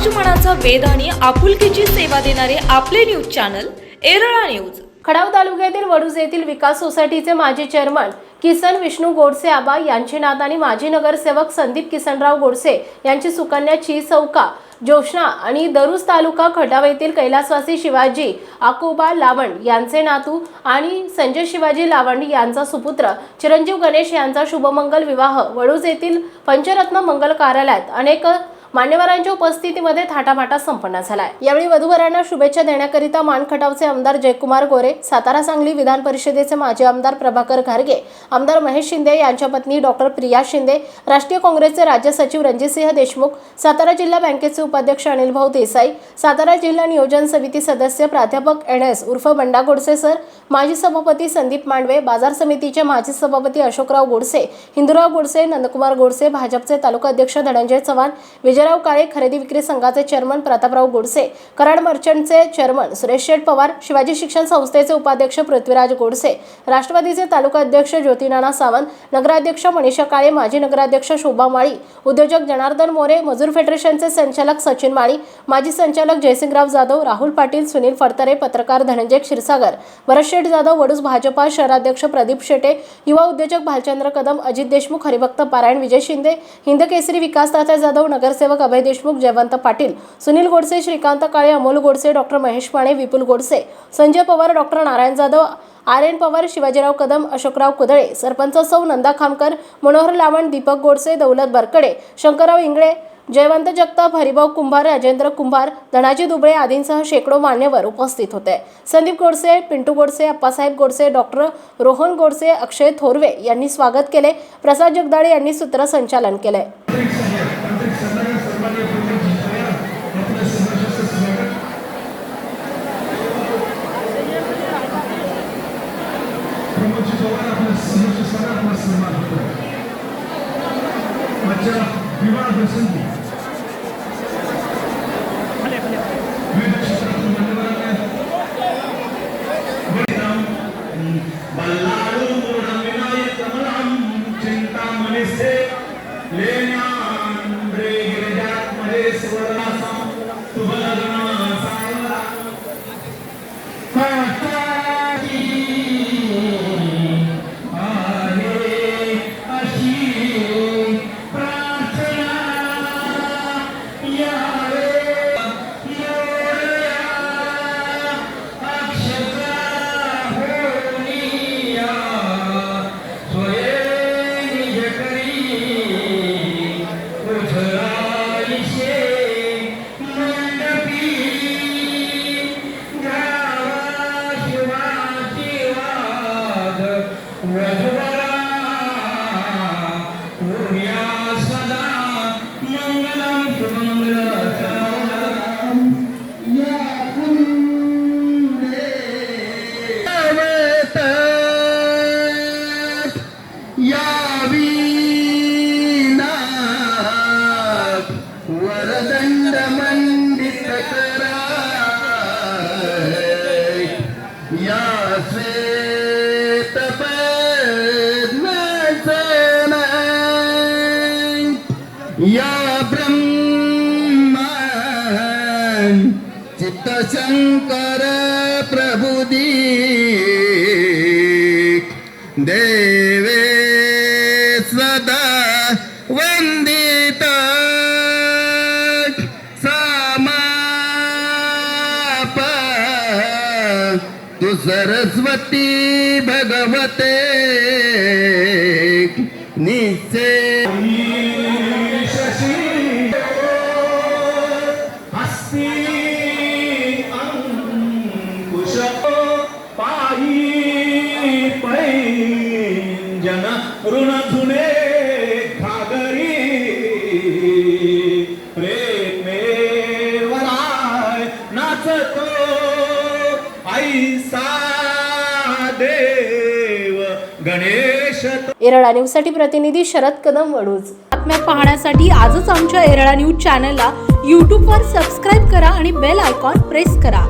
समाजमनाचा वेध आणि आपुलकीची सेवा देणारे आपले news channel Erala news. Khatav तालुक्यातील वडूज येथील विकास सोसायटीचे माजी चेअरमन किसन विष्णू गोडसे आबा यांचे नात आणि माजी नगरसेवक संदीप किसनराव गोडसे यांची सुकन्या ची चौका जोशना आणि दरुज तालुका खटाव येथील कैलासवासी शिवाजी आकोबा लावण यांचे नातू आणि संजय शिवाजी लावंड यांचा सुपुत्र चिरंजीव गणेश यांचा शुभमंगल विवाह. वडूज येथील पंचरत्न मंगल कार्यालयात अनेक मान्यवरांच्या उपस्थितीमध्ये थाटामाटा संपन्न झालाय. यावेळी वधूवरांना शुभेच्छा देण्याकरिता मानखटावचे आमदार जयकुमार गोरे सातारा सांगली विधान परिषदेचे माजी आमदार प्रभाकर घारगे आमदार महेश शिंदे यांच्या पत्नी डॉक्टर प्रिया शिंदे राष्ट्रीय काँग्रेसचे राज्य सचिव रणजितसिंह देशमुख सातारा जिल्हा बँकेचे उपाध्यक्ष अनिल भाऊ देसाई सातारा जिल्हा नियोजन समिती सदस्य प्राध्यापक एन एस उर्फ बंडा गोडसे सर माजी सभापती संदीप मांडवे बाजार समितीचे माजी सभापती अशोकराव गोडसे हिंदुराव गोडसे नंदकुमार गोडसे भाजपचे तालुका अध्यक्ष धनंजय चव्हाण विजयराव काळे खरेदी विक्री संघाचे चेअरमन प्रतापराव गोडसे कराड मर्चंटचे चेअरमन सुरेश शेठ पवार शिवाजी शिक्षण संस्थेचे उपाध्यक्ष पृथ्वीराज गोडसे राष्ट्रवादीचे तालुका अध्यक्ष ज्योतिनाना सावंत नगराध्यक्ष मनीषा काळे माजी नगराध्यक्ष शोभा माळी उद्योजक जनार्दन मोरे मजूर फेडरेशनचे संचालक सचिन माळी माजी संचालक जयसिंगराव जाधव राहुल पाटील सुनील फडतरे पत्रकार धनंजय क्षीरसागर भरतशेठ जाधव वडूस भाजपा शहराध्यक्ष प्रदीप शेटे युवा उद्योजक भालचंद्र कदम अजित देशमुख हरिभक्त पारायण विजय शिंदे हिंदकेसरी विकास तात्या जाधव नगरसेवक Abhay Deshmukh Jayvant Patil Sunil Godse Shrikant Kale Amol Godse doctor Mahesh Pane Vipul Godse Sanjay Pawar doctor Narayan Jadhav R N Pawar Shivajirao Kadam Ashokrao Kudale sarpanch सौ नंदा खामकर मनोहर लावण दीपक गोडसे दौलत बरकडे शंकरराव इंगळे जयवंत जगताप हरिभाऊ कुंभार राजेंद्र कुंभार धनाजी दुबळे आदींसह शेकडो मान्यवर उपस्थित होते. संदीप गोडसे पिंटू गोडसे अप्पासाहेब गोडसे डॉक्टर रोहन गोडसे अक्षय थोरवे यांनी स्वागत केले. प्रसाद जगदाळे यांनी सूत्रसंचालन केले. Como diz o Lara, se não se sabe, mas se mata. Mas já, viva a presença. या ब्रह्म चित्तशंकर प्रभुदी देवे सदा वंदित समाप तू सरस्वती भगवते निश्चय। ऋण धुने घागरी प्रेमेवराय नाचतो ऐसा देव गणेश एरळा न्यूजसाठी प्रतिनिधी शरद कदम वडूज. बातम्या पाहण्यासाठी आजच आमच्या एरळा न्यूज चॅनलला यूट्यूबवर सबस्क्राईब करा आणि बेल आयकॉन प्रेस करा.